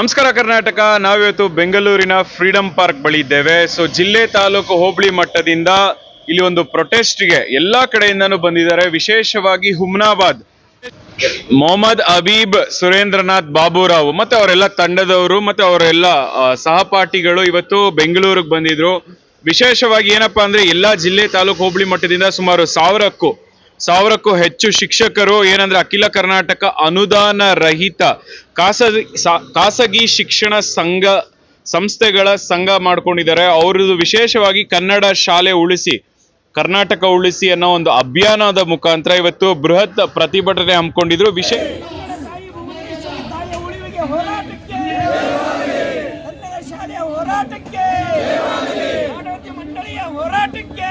ನಮಸ್ಕಾರ ಕರ್ನಾಟಕ. ನಾವಿವತ್ತು ಬೆಂಗಳೂರಿನ ಫ್ರೀಡಂ ಪಾರ್ಕ್ ಬಳಿ ಇದ್ದೇವೆ. ಸೊ ಜಿಲ್ಲೆ ತಾಲೂಕು ಹೋಬಳಿ ಮಟ್ಟದಿಂದ ಇಲ್ಲಿ ಒಂದು ಪ್ರೊಟೆಸ್ಟ್ಗೆ ಎಲ್ಲಾ ಕಡೆಯಿಂದನೂ ಬಂದಿದ್ದಾರೆ. ವಿಶೇಷವಾಗಿ ಹುಮ್ನಾಬಾದ್. ಮೊಹಮ್ಮದ್ ಅಬೀಬ್, ಸುರೇಂದ್ರನಾಥ್ ಬಾಬುರಾವ್ ಮತ್ತೆ ಅವರೆಲ್ಲ ತಂಡದವರು ಮತ್ತೆ ಅವರೆಲ್ಲ ಸಹಪಾಠಿಗಳು ಇವತ್ತು ಬೆಂಗಳೂರಿಗೆ ಬಂದಿದ್ರು. ವಿಶೇಷವಾಗಿ ಏನಪ್ಪಾ ಅಂದ್ರೆ ಎಲ್ಲಾ ಜಿಲ್ಲೆ ತಾಲೂಕು ಹೋಬಳಿ ಮಟ್ಟದಿಂದ ಸುಮಾರು ಸಾವಿರಕ್ಕೂ ಸಾವಿರಕ್ಕೂ ಹೆಚ್ಚು ಶಿಕ್ಷಕರು, ಏನಂದ್ರೆ ಅಖಿಲ ಕರ್ನಾಟಕ ಅನುದಾನ ರಹಿತ ಖಾಸಗಿ ಖಾಸಗಿ ಶಿಕ್ಷಣ ಸಂಘ, ಸಂಸ್ಥೆಗಳ ಸಂಘ ಮಾಡ್ಕೊಂಡಿದ್ದಾರೆ. ಅವ್ರದ್ದು ವಿಶೇಷವಾಗಿ ಕನ್ನಡ ಶಾಲೆ ಉಳಿಸಿ, ಕರ್ನಾಟಕ ಉಳಿಸಿ ಅನ್ನೋ ಒಂದು ಅಭಿಯಾನದ ಮುಖಾಂತರ ಇವತ್ತು ಬೃಹತ್ ಪ್ರತಿಭಟನೆ ಹಮ್ಮಿಕೊಂಡಿದ್ರು. ವಿಶೇಷ ಹೋರಾಟಕ್ಕೆ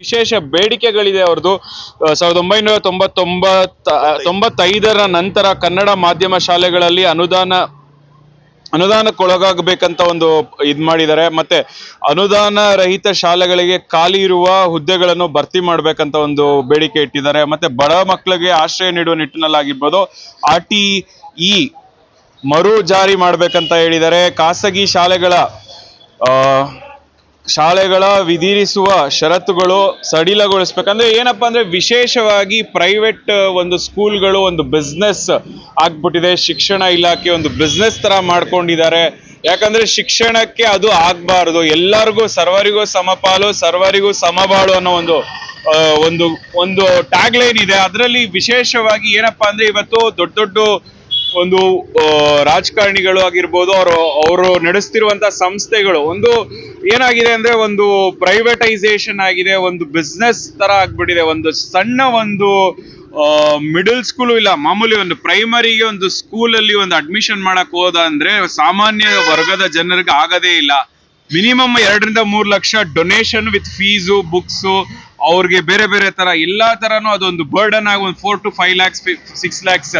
ವಿಶೇಷ ಬೇಡಿಕೆಗಳಿದೆ ಅವ್ರದ್ದು. ಸಾವಿರದ ಒಂಬೈನೂರ ತೊಂಬತ್ತೊಂಬತ್ತ ತೊಂಬತ್ತೈದರ ನಂತರ ಕನ್ನಡ ಮಾಧ್ಯಮ ಶಾಲೆಗಳಲ್ಲಿ ಅನುದಾನ, ಅನುದಾನಕ್ಕೊಳಗಾಗಬೇಕಂತ ಒಂದು ಇದ್ ಮಾಡಿದ್ದಾರೆ. ಮತ್ತೆ ಅನುದಾನ ರಹಿತ ಶಾಲೆಗಳಿಗೆ ಖಾಲಿ ಇರುವ ಹುದ್ದೆಗಳನ್ನು ಭರ್ತಿ ಮಾಡ್ಬೇಕಂತ ಒಂದು ಬೇಡಿಕೆ ಇಟ್ಟಿದ್ದಾರೆ. ಮತ್ತೆ ಬಡ ಮಕ್ಕಳಿಗೆ ಆಶ್ರಯ ನೀಡುವ ನಿಟ್ಟಿನಲ್ಲಾಗಿರ್ಬೋದು, ಆರ್ ಟಿ ಇ ಮರು ಜಾರಿ ಮಾಡ್ಬೇಕಂತ ಹೇಳಿದ್ದಾರೆ. ಖಾಸಗಿ ಶಾಲೆಗಳ ಶಾಲೆಗಳ ವಿಧಿಸುವ ಷರತ್ತುಗಳು ಸಡಿಲಗೊಳಿಸ್ಬೇಕಂದ್ರೆ ಏನಪ್ಪಾ ಅಂದ್ರೆ ವಿಶೇಷವಾಗಿ ಪ್ರೈವೇಟ್ ಒಂದು ಸ್ಕೂಲ್ಗಳು ಒಂದು ಬಿಸ್ನೆಸ್ ಆಗ್ಬಿಟ್ಟಿದೆ. ಶಿಕ್ಷಣ ಇಲಾಖೆ ಒಂದು ಬಿಸ್ನೆಸ್ ತರ ಮಾಡ್ಕೊಂಡಿದ್ದಾರೆ. ಯಾಕಂದ್ರೆ ಶಿಕ್ಷಣಕ್ಕೆ ಅದು ಆಗ್ಬಾರ್ದು. ಎಲ್ಲರಿಗೂ ಸರ್ವರಿಗೂ ಸಮಪಾಲು, ಸರ್ವರಿಗೂ ಸಮಬಾಳು ಅನ್ನೋ ಒಂದು ಒಂದು ಒಂದು ಟ್ಯಾಗ್ ಲೈನ್ ಇದೆ. ಅದರಲ್ಲಿ ವಿಶೇಷವಾಗಿ ಏನಪ್ಪಾ ಅಂದ್ರೆ ಇವತ್ತು ದೊಡ್ಡ ದೊಡ್ಡ ಒಂದು ರಾಜಕಾರಣಿಗಳು ಆಗಿರ್ಬೋದು, ಅವರು ಅವರು ನಡೆಸ್ತಿರುವಂತ ಸಂಸ್ಥೆಗಳು, ಒಂದು ಏನಾಗಿದೆ ಅಂದ್ರೆ ಒಂದು ಪ್ರೈವೇಟೈಸೇಷನ್ ಆಗಿದೆ, ಒಂದು ಬಿಸ್ನೆಸ್ ತರ ಆಗ್ಬಿಟ್ಟಿದೆ. ಒಂದು ಸಣ್ಣ ಒಂದು ಮಿಡಲ್ ಸ್ಕೂಲು ಇಲ್ಲ, ಮಾಮೂಲಿ ಒಂದು ಪ್ರೈಮರಿಗೆ ಒಂದು ಸ್ಕೂಲಲ್ಲಿ ಒಂದು ಅಡ್ಮಿಷನ್ ಮಾಡಕ್ ಹೋದ ಅಂದ್ರೆ ಸಾಮಾನ್ಯ ವರ್ಗದ ಜನರಿಗೆ ಆಗದೇ ಇಲ್ಲ. ಮಿನಿಮಮ್ ಎರಡರಿಂದ ಮೂರು lakh donation with fees books ಅವ್ರಿಗೆ ಬೇರೆ ಬೇರೆ ತರ ಎಲ್ಲಾ ತರನು ಅದೊಂದು ಬರ್ಡನ್ ಆಗಿ ಒಂದು four to five lakhs six lakhs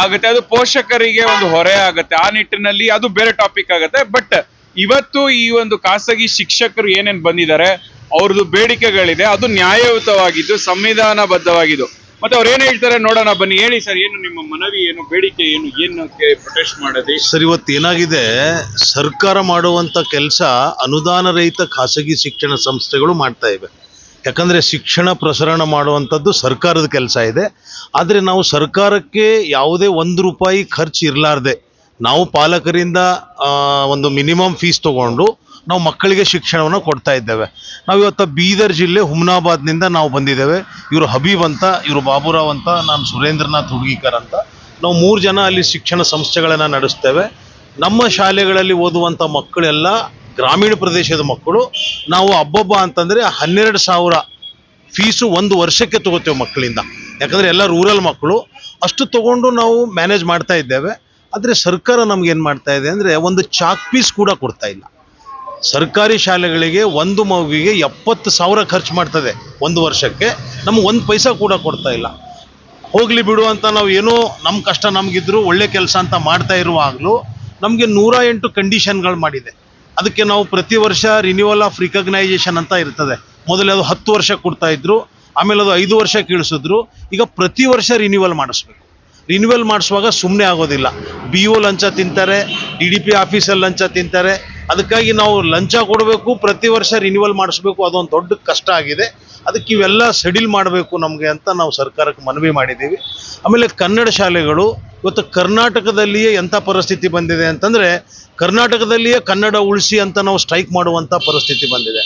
ಆಗುತ್ತೆ. ಅದು ಪೋಷಕರಿಗೆ ಒಂದು ಹೊರೆ ಆಗುತ್ತೆ. ಆ ನಿಟ್ಟಿನಲ್ಲಿ ಅದು ಬೇರೆ ಟಾಪಿಕ್ ಆಗುತ್ತೆ. ಬಟ್ ಇವತ್ತು ಈ ಒಂದು ಖಾಸಗಿ ಶಿಕ್ಷಕರು ಏನೇನು ಬಂದಿದ್ದಾರೆ, ಅವ್ರದ್ದು ಬೇಡಿಕೆಗಳಿದೆ. ಅದು ನ್ಯಾಯಯುತವಾಗಿದ್ದು, ಸಂವಿಧಾನಬದ್ಧವಾಗಿದ್ದು. ಮತ್ತೆ ಅವ್ರು ಏನ್ ಹೇಳ್ತಾರೆ ನೋಡೋಣ, ಬನ್ನಿ. ಹೇಳಿ ಸರ್, ಏನು ನಿಮ್ಮ ಮನವಿ ಏನು, ಬೇಡಿಕೆ ಏನು ಏನಕ್ಕೆ ಪ್ರೊಟೆಸ್ಟ್ ಮಾಡೋದು? ಸರ್, ಇವತ್ತು ಏನಾಗಿದೆ? ಸರ್ಕಾರ ಮಾಡುವಂತ ಕೆಲಸ ಅನುದಾನ ರಹಿತ ಖಾಸಗಿ ಶಿಕ್ಷಣ ಸಂಸ್ಥೆಗಳು ಮಾಡ್ತಾ ಇವೆ. ಯಾಕಂದ್ರೆ ಶಿಕ್ಷಣ ಪ್ರಸರಣ ಮಾಡುವಂಥದ್ದು ಸರ್ಕಾರದ ಕೆಲಸ ಇದೆ. ಆದರೆ ನಾವು ಸರ್ಕಾರಕ್ಕೆ ಯಾವುದೇ ಒಂದು ರೂಪಾಯಿ ಖರ್ಚು ಇರಲಾರ್ದೆ, ನಾವು ಪಾಲಕರಿಂದ ಒಂದು ಮಿನಿಮಮ್ ಫೀಸ್ ತಗೊಂಡು ನಾವು ಮಕ್ಕಳಿಗೆ ಶಿಕ್ಷಣವನ್ನು ಕೊಡ್ತಾ ಇದ್ದೇವೆ. ನಾವು ಇವತ್ತು ಬೀದರ್ ಜಿಲ್ಲೆ ಹುಮ್ನಾಬಾದ್ನಿಂದ ನಾವು ಬಂದಿದ್ದೇವೆ. ಇವರು ಹಬೀಬ್ ಅಂತ, ಇವರು ಬಾಬುರಾವ್ ಅಂತ, ನಾನು ಸುರೇಂದ್ರನಾಥ್ ಹುಡುಗಿಕರ್ ಅಂತ. ನಾವು ಮೂರು ಜನ ಅಲ್ಲಿ ಶಿಕ್ಷಣ ಸಂಸ್ಥೆಗಳನ್ನು ನಡೆಸ್ತೇವೆ. ನಮ್ಮ ಶಾಲೆಗಳಲ್ಲಿ ಓದುವಂಥ ಮಕ್ಕಳೆಲ್ಲ ಗ್ರಾಮೀಣ ಪ್ರದೇಶದ ಮಕ್ಕಳು. ನಾವು ಹಬ್ಬಬ್ಬ ಅಂತಂದರೆ ಹನ್ನೆರಡು ಸಾವಿರ ಫೀಸು ಒಂದು ವರ್ಷಕ್ಕೆ ತಗೋತೇವೆ ಮಕ್ಕಳಿಂದ. ಯಾಕಂದರೆ ಎಲ್ಲ ರೂರಲ್ ಮಕ್ಕಳು. ಅಷ್ಟು ತಗೊಂಡು ನಾವು ಮ್ಯಾನೇಜ್ ಮಾಡ್ತಾ ಇದ್ದೇವೆ. ಆದರೆ ಸರ್ಕಾರ ನಮ್ಗೆ ಏನು ಮಾಡ್ತಾ ಇದೆ ಅಂದರೆ ಒಂದು ಚಾಕ್ ಪೀಸ್ ಕೂಡ ಕೊಡ್ತಾ ಇಲ್ಲ. ಸರ್ಕಾರಿ ಶಾಲೆಗಳಿಗೆ ಒಂದು ಮಗುವಿಗೆ ಎಪ್ಪತ್ತು ಸಾವಿರ ಖರ್ಚು ಮಾಡ್ತದೆ ಒಂದು ವರ್ಷಕ್ಕೆ. ನಮ್ಗೆ ಒಂದು ಪೈಸಾ ಕೂಡ ಕೊಡ್ತಾ ಇಲ್ಲ. ಹೋಗ್ಲಿ ಬಿಡು ಅಂತ ನಾವು ಏನೋ ನಮ್ಮ ಕಷ್ಟ ನಮಗಿದ್ರು ಒಳ್ಳೆ ಕೆಲಸ ಅಂತ ಮಾಡ್ತಾ ಇರುವಾಗಲೂ ನಮಗೆ ನೂರ ಎಂಟು ಕಂಡೀಷನ್ಗಳು ಮಾಡಿದೆ. ಅದಕ್ಕೆ ನಾವು ಪ್ರತಿ ವರ್ಷ ರಿನ್ಯೂವಲ್ ಆಫ್ ರಿಕಗ್ನೈಸೇಷನ್ ಅಂತ ಇರ್ತದೆ. ಮೊದಲು ಅದು ಹತ್ತು ವರ್ಷ ಕೊಡ್ತಾ ಇದ್ರು, ಆಮೇಲೆ ಅದು ಐದು ವರ್ಷ ಕೀಳಿಸಿದ್ರು. ಈಗ ಪ್ರತಿ ವರ್ಷ ರಿನ್ಯೂವಲ್ ಮಾಡಿಸ್ಬೇಕು. ರಿನ್ಯೂವಲ್ ಮಾಡಿಸುವಾಗ ಸುಮ್ಮನೆ ಆಗೋದಿಲ್ಲ. ಬಿ ಲಂಚ ತಿಂತಾರೆ ಡಿ ಡಿ ಪಿ ಆಫೀಸಲ್ಲಿ ಲಂಚ ತಿಂತಾರೆ ಅದಕ್ಕಾಗಿ ನಾವು ಲಂಚ ಕೊಡಬೇಕು, ಪ್ರತಿ ವರ್ಷ ರಿನ್ಯೂವಲ್ ಮಾಡಿಸ್ಬೇಕು ಅದೊಂದು ದೊಡ್ಡ ಕಷ್ಟ ಆಗಿದೆ. ಅದಕ್ಕೆ ಇವೆಲ್ಲ ಸೆಡಿಲ್ ಮಾಡಬೇಕು ನಮಗೆ ಅಂತ ನಾವು ಸರ್ಕಾರಕ್ಕೆ ಮನವಿ ಮಾಡಿದ್ದೀವಿ. ಆಮೇಲೆ ಕನ್ನಡ ಶಾಲೆಗಳು, ಇವತ್ತು ಕರ್ನಾಟಕದಲ್ಲಿಯೇ ಎಂಥ ಪರಿಸ್ಥಿತಿ ಬಂದಿದೆ ಅಂತಂದರೆ, ಕರ್ನಾಟಕದಲ್ಲಿಯೇ ಕನ್ನಡ ಉಳಿಸಿ ಅಂತ ನಾವು ಸ್ಟ್ರೈಕ್ ಮಾಡುವಂಥ ಪರಿಸ್ಥಿತಿ ಬಂದಿದೆ.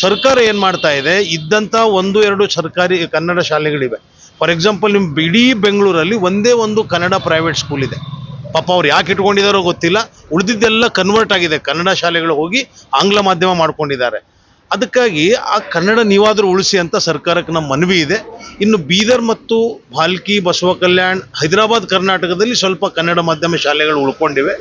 ಸರ್ಕಾರ ಏನು ಮಾಡ್ತಾ ಇದೆ? ಇದ್ದಂಥ ಒಂದು, ಎರಡು ಸರ್ಕಾರಿ ಕನ್ನಡ ಶಾಲೆಗಳಿವೆ. ಫಾರ್ ಎಕ್ಸಾಂಪಲ್ ನಿಮ್ಮ ಇಡೀ ಬೆಂಗಳೂರಲ್ಲಿ ಒಂದೇ ಒಂದು ಕನ್ನಡ ಪ್ರೈವೇಟ್ ಸ್ಕೂಲ್ ಇದೆ. ಪಾಪ ಅವ್ರು ಯಾಕೆ ಇಟ್ಕೊಂಡಿದಾರೋ ಗೊತ್ತಿಲ್ಲ. ಉಳಿದಿದ್ದೆಲ್ಲ ಕನ್ವರ್ಟ್ ಆಗಿದೆ. ಕನ್ನಡ ಶಾಲೆಗಳು ಹೋಗಿ ಆಂಗ್ಲ ಮಾಧ್ಯಮ ಮಾಡ್ಕೊಂಡಿದ್ದಾರೆ. ಅದಕ್ಕಾಗಿ ಆ ಕನ್ನಡ ನೀವಾದರೂ ಉಳಿಸಿ ಅಂತ ಸರ್ಕಾರಕ್ಕೆ ನಮ್ಮ ಮನವಿ ಇದೆ. ಇನ್ನು ಬೀದರ್ ಮತ್ತು ಭಾಲ್ಕಿ ಬಸವ ಕಲ್ಯಾಣ್ ಹೈದರಾಬಾದ್, ಕರ್ನಾಟಕದಲ್ಲಿ ಸ್ವಲ್ಪ ಕನ್ನಡ ಮಾಧ್ಯಮ ಶಾಲೆಗಳು ಉಳ್ಕೊಂಡಿವೆ.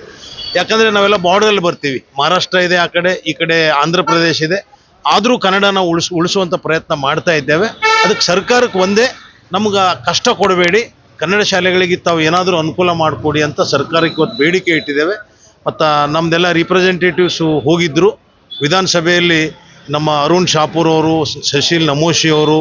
ಯಾಕಂದರೆ ನಾವೆಲ್ಲ ಬಾರ್ಡರಲ್ಲಿ ಬರ್ತೀವಿ. ಮಹಾರಾಷ್ಟ್ರ ಇದೆ ಆ ಕಡೆ, ಈ ಕಡೆ ಆಂಧ್ರ ಪ್ರದೇಶ ಇದೆ. ಆದರೂ ಕನ್ನಡನ ಉಳಿಸ್ ಉಳಿಸುವಂಥ ಪ್ರಯತ್ನ ಮಾಡ್ತಾ ಇದ್ದೇವೆ. ಅದಕ್ಕೆ ಸರ್ಕಾರಕ್ಕೆ ಒಂದೇ, ನಮ್ಗೆ ಕಷ್ಟ ಕೊಡಬೇಡಿ. ಕನ್ನಡ ಶಾಲೆಗಳಿಗೆ ತಾವು ಏನಾದರೂ ಅನುಕೂಲ ಮಾಡಿಕೊಡಿ ಅಂತ ಸರ್ಕಾರಕ್ಕೆ ಇವತ್ತು ಬೇಡಿಕೆ ಇಟ್ಟಿದ್ದೇವೆ. ಮತ್ತು ನಮ್ಮದೆಲ್ಲ ರಿಪ್ರೆಸೆಂಟೇಟಿವ್ಸು ಹೋಗಿದ್ದರು ವಿಧಾನಸಭೆಯಲ್ಲಿ ನಮ್ಮ ಅರುಣ್ ಶಾಪೂರ್ ಅವರು ಶಶೀಲ್ ನಮೋಶಿ ಅವರು,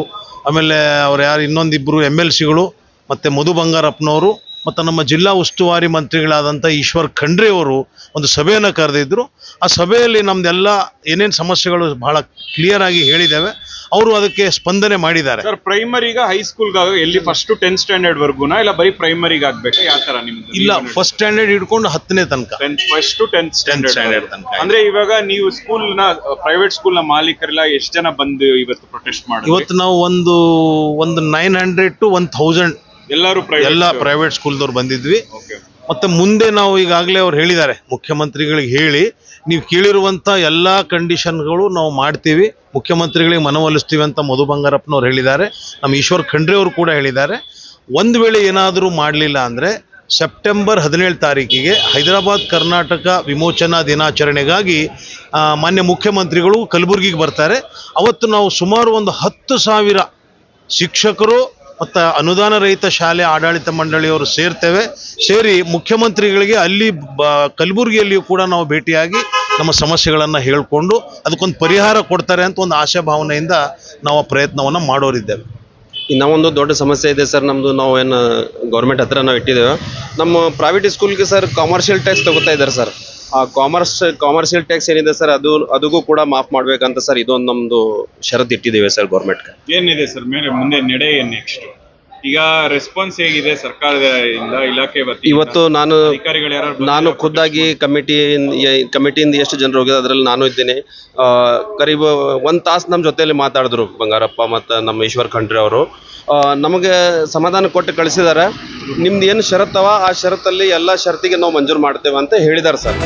ಆಮೇಲೆ ಅವ್ರು ಯಾರು ಇನ್ನೊಂದಿಬ್ಬರು ಎಂ ಎಲ್ ಸಿಗಳು ಮತ್ತು ಮಧು ಬಂಗಾರಪ್ಪನವರು ಮತ್ತು ನಮ್ಮ ಜಿಲ್ಲಾ ಉಸ್ತುವಾರಿ ಮಂತ್ರಿಗಳಾದಂಥ ಈಶ್ವರ್ ಖಂಡ್ರೆ ಅವರು ಒಂದು ಸಭೆಯನ್ನು ಕರೆದಿದ್ದರು. ಆ ಸಭೆಯಲ್ಲಿ ನಮ್ದೆಲ್ಲ ಏನೇನು ಸಮಸ್ಯೆಗಳು ಬಹಳ ಕ್ಲಿಯರ್ ಆಗಿ ಹೇಳಿದ್ದೇವೆ. ಅವರು ಅದಕ್ಕೆ ಸ್ಪಂದನೆ ಮಾಡಿದ್ದಾರೆ. ಸರ್ ಪ್ರೈಮರಿಗ ಹೈಸ್ಕೂಲ್ಗ ಎಲ್ಲಿ ಫಸ್ಟ್ ಟೆಂತ್ ಸ್ಟ್ಯಾಂಡರ್ಡ್ ವರ್ಗುನಾ? ಇಲ್ಲ ಬರೀ ಪ್ರೈಮರಿಗೆ ಆಗ್ಬೇಕಾ? ಯಾವ ತರ ನಿಮ್ದು? ಇಲ್ಲ ಫಸ್ಟ್ ಸ್ಟ್ಯಾಂಡರ್ಡ್ ಹಿಡ್ಕೊಂಡು ಹತ್ತನೇ ತನಕ. ಫಸ್ಟ್ ಟೆಂತ್ standard ಸ್ಟ್ಯಾಂಡರ್ಡ್ ತನಕ. ಅಂದ್ರೆ ಇವಾಗ ನೀವು ಸ್ಕೂಲ್ನ ಪ್ರೈವೇಟ್ ಸ್ಕೂಲ್ನ ಮಾಲೀಕರೆಲ್ಲ ಎಷ್ಟು ಜನ ಬಂದು ಇವತ್ತು ಪ್ರೊಟೆಸ್ಟ್ ಮಾಡಿ ಇವತ್ತು ನಾವು ಒಂದು ಒಂದು nine hundred to one thousand ಎಲ್ಲರೂ ಎಲ್ಲ ಪ್ರೈವೇಟ್ ಸ್ಕೂಲ್ದವ್ರು ಬಂದಿದ್ವಿ. ಮತ್ತೆ ಮುಂದೆ ನಾವು ಈಗಾಗಲೇ ಅವ್ರು ಹೇಳಿದ್ದಾರೆ ಮುಖ್ಯಮಂತ್ರಿಗಳಿಗೆ ಹೇಳಿ ನೀವು ಕೇಳಿರುವಂಥ ಎಲ್ಲ ಕಂಡೀಷನ್ಗಳು ನಾವು ಮಾಡ್ತೀವಿ ಮುಖ್ಯಮಂತ್ರಿಗಳಿಗೆ ಮನವೊಲಿಸ್ತೀವಿ ಅಂತ ಮಧು ಬಂಗಾರಪ್ಪನವ್ರು ಹೇಳಿದ್ದಾರೆ ನಮ್ಮ ಈಶ್ವರ್ ಖಂಡ್ರೆ ಅವರು ಕೂಡ ಹೇಳಿದ್ದಾರೆ. ಒಂದು ವೇಳೆ ಏನಾದರೂ ಮಾಡಲಿಲ್ಲ ಅಂದರೆ ಸೆಪ್ಟೆಂಬರ್ ಹದಿನೇಳು ತಾರೀಕಿಗೆ ಹೈದರಾಬಾದ್ ಕರ್ನಾಟಕ ವಿಮೋಚನಾ ದಿನಾಚರಣೆಗಾಗಿ ಮಾನ್ಯ ಮುಖ್ಯಮಂತ್ರಿಗಳು ಕಲಬುರಗಿಗೆ ಬರ್ತಾರೆ. ಅವತ್ತು ನಾವು ಸುಮಾರು ಒಂದು ಹತ್ತು ಸಾವಿರ ಶಿಕ್ಷಕರು ಮತ್ತು ಅನುದಾನ ರಹಿತ ಶಾಲೆ ಆಡಳಿತ ಮಂಡಳಿಯವರು ಸೇರ್ತೇವೆ. ಸೇರಿ ಮುಖ್ಯಮಂತ್ರಿಗಳಿಗೆ ಅಲ್ಲಿ ಬ, ಕಲಬುರಗಿಯಲ್ಲಿಯೂ ಕೂಡ ನಾವು ಭೇಟಿಯಾಗಿ ನಮ್ಮ ಸಮಸ್ಯೆಗಳನ್ನು ಹೇಳಿಕೊಂಡು ಅದಕ್ಕೊಂದು ಪರಿಹಾರ ಕೊಡ್ತಾರೆ ಅಂತ ಒಂದು ಆಶಾಭಾವನೆಯಿಂದ ನಾವು ಆ ಪ್ರಯತ್ನವನ್ನು ಮಾಡೋರಿದ್ದೇವೆ. ಇನ್ನೊಂದು ದೊಡ್ಡ ಸಮಸ್ಯೆ ಇದೆ ಸರ್ ನಮ್ಮದು ನಾವು ಏನು ಗೌರ್ಮೆಂಟ್ ಹತ್ರ ನಾವು ಇಟ್ಟಿದ್ದೇವೆ. ನಮ್ಮ ಪ್ರೈವೇಟ್ ಸ್ಕೂಲ್ಗೆ ಸರ್ ಕಮರ್ಷಿಯಲ್ ಟ್ಯಾಕ್ಸ್ ತಗೋತಾ ಇದ್ದಾರೆ ಸರ್. ಕಾಮರ್ಸ್ ಕಾಮರ್ಷಿಯಲ್ ಟ್ಯಾಕ್ಸ್ ಏನಿದೆ ಸರ್ ಅದು ಅದಕ್ಕೂ ಕೂಡ ಮಾಫ್ ಮಾಡ್ಬೇಕಂತ ಸರ್ ಇದೊಂದು ನಮ್ದು ಷರತ್ತು ಇಟ್ಟಿದ್ದೇವೆ ಸರ್ ಗೌರ್ಮೆಂಟ್ ಏನಿದೆ ಸರ್ ಮೇಲೆ ಮುಂದೆ ನಡೆ ಏನ್ ನೆಕ್ಸ್ಟ್ ಈಗ ರೆಸ್ಪಾನ್ಸ್ ಹೇಗಿದೆ ಸರ್ಕಾರದಿಂದ ಇಲಾಖೆ ವತಿಯಿಂದ? ಇವತ್ತು ನಾನು ಅಧಿಕಾರಿಗಳು ಯಾರು ನಾನು ಖುದ್ದಾಗಿ ಕಮಿಟಿ ಕಮಿಟಿಯಿಂದ ಎಷ್ಟು ಜನರು ಹೋಗಿದ್ರು ಅದರಲ್ಲಿ ನಾನು ಇದ್ದೇನೆ. ಆ, ಕರೀಬ್ ಒಂದು ತಾಸು ನಮ್ಮ ಜೊತೆಯಲ್ಲಿ ಮಾತಾಡಿದ್ರು ಬಂಗಾರಪ್ಪ ಮತ್ತು ನಮ್ಮ ಈಶ್ವರ್ ಖಂಡ್ರೆ ಅವರು. ಆ, ನಮಗೆ ಸಮಾಧಾನ ಕೊಟ್ಟು ಕಳಿಸಿದ್ದಾರೆ. ನಿಮ್ದು ಏನು ಷರತ್ತವ? ಆ ಷರತ್ತಲ್ಲಿ ಎಲ್ಲ ಷರತ್ತಿಗೆ ನಾವು ಮಂಜೂರು ಮಾಡ್ತೇವೆ ಅಂತ ಹೇಳಿದ್ದಾರೆ ಸರ್.